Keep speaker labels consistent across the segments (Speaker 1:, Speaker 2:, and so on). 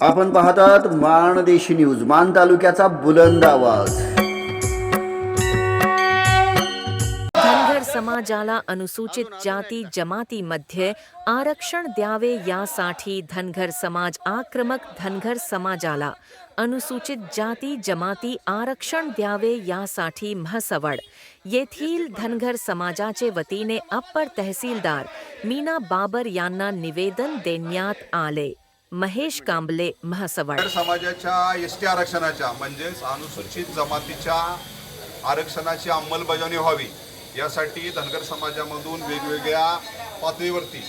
Speaker 1: आपण पाहतात माणदेशी न्यूज मान तालुक्याचा बुलंद आवाज.
Speaker 2: समाजाला अनुसूचित जाती जमातीमध्ये आरक्षण द्यावे यासाठी धनगर समाज आक्रमक धनगर समाजाला अनुसूचित जाती जमाती आरक्षण द्यावे यासाठी म्हसवड. येथील धनगर समाजाचे वतीने अप्पर तहसीलदार मीना बाबर यांना निवेदन देण्यात आले. महेश कांबले म्हसवड.
Speaker 3: समाजाच्या एस टी आरक्षणाच्या म्हणजेच अनुसूचित जमातीच्या आरक्षणाची अंमलबजावणी व्हावी. यासाठी धनगर समाजामधून वेगवेगळ्या पातळीवरती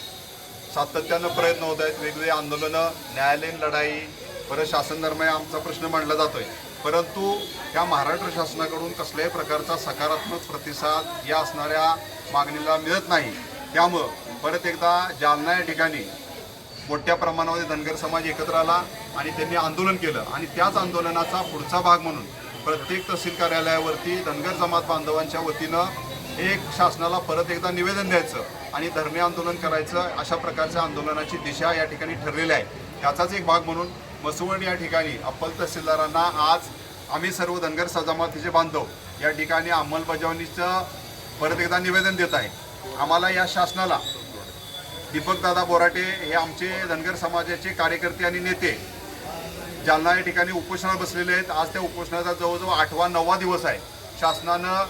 Speaker 3: सातत्यानं प्रयत्न होत आहेत. वेगवेगळी आंदोलनं न्यायालयीन लढाई परत शासन दरम्यान आमचा प्रश्न मांडला जातोय. परंतु ह्या महाराष्ट्र शासनाकडून कसल्याही प्रकारचा सकारात्मक प्रतिसाद या असणाऱ्या मागणीला मिळत नाही. त्यामुळं परत एकदा जालना या ठिकाणी मोठ्या प्रमाणामध्ये धनगर समाज एकत्र आला आणि त्यांनी आंदोलन केलं. आणि त्याच आंदोलनाचा पुढचा भाग म्हणून प्रत्येक तहसील कार्यालयावरती धनगर जमात बांधवांच्या वतीनं एक शासनाला परत एकदा निवेदन द्यायचं आणि धर्मीय आंदोलन करायचं अशा प्रकारच्या आंदोलनाची दिशा या ठिकाणी ठरलेली आहे. त्याचाच एक भाग म्हणून मसुवण या ठिकाणी अप्पल तहसीलदारांना आज आम्ही सर्व धनगर सजामातीचे बांधव या ठिकाणी अंमलबजावणीचं परत एकदा निवेदन देत आहे. आम्हाला या शासनाला दीपकदादा बोराटे हे आमचे धनगर समाजाचे कार्यकर्ते आणि नेते जालना या ठिकाणी उपोषणात बसलेले आहेत. आज त्या उपोषणाचा जवळजवळ आठवा नववा दिवस आहे. शासनानं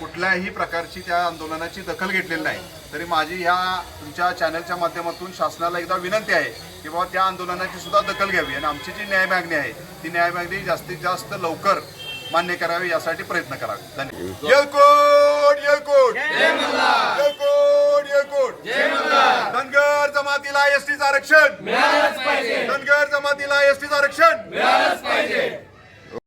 Speaker 3: कुठल्याही प्रकारची त्या आंदोलनाची दखल घेतलेली नाही. तरी माझी ह्या तुमच्या चॅनलच्या माध्यमातून शासनाला एकदा विनंती आहे की बाबा त्या आंदोलनाची सुद्धा दखल घ्यावी. आणि आमची जी न्याय मागणी आहे ती न्याय मागणी जास्तीत जास्त लवकर मान्य करावी यासाठी प्रयत्न करावे. धन्यवाद. धनगर जमातीला एसटीचं आरक्षण. धनगर जमातीला एसटीचं आरक्षण.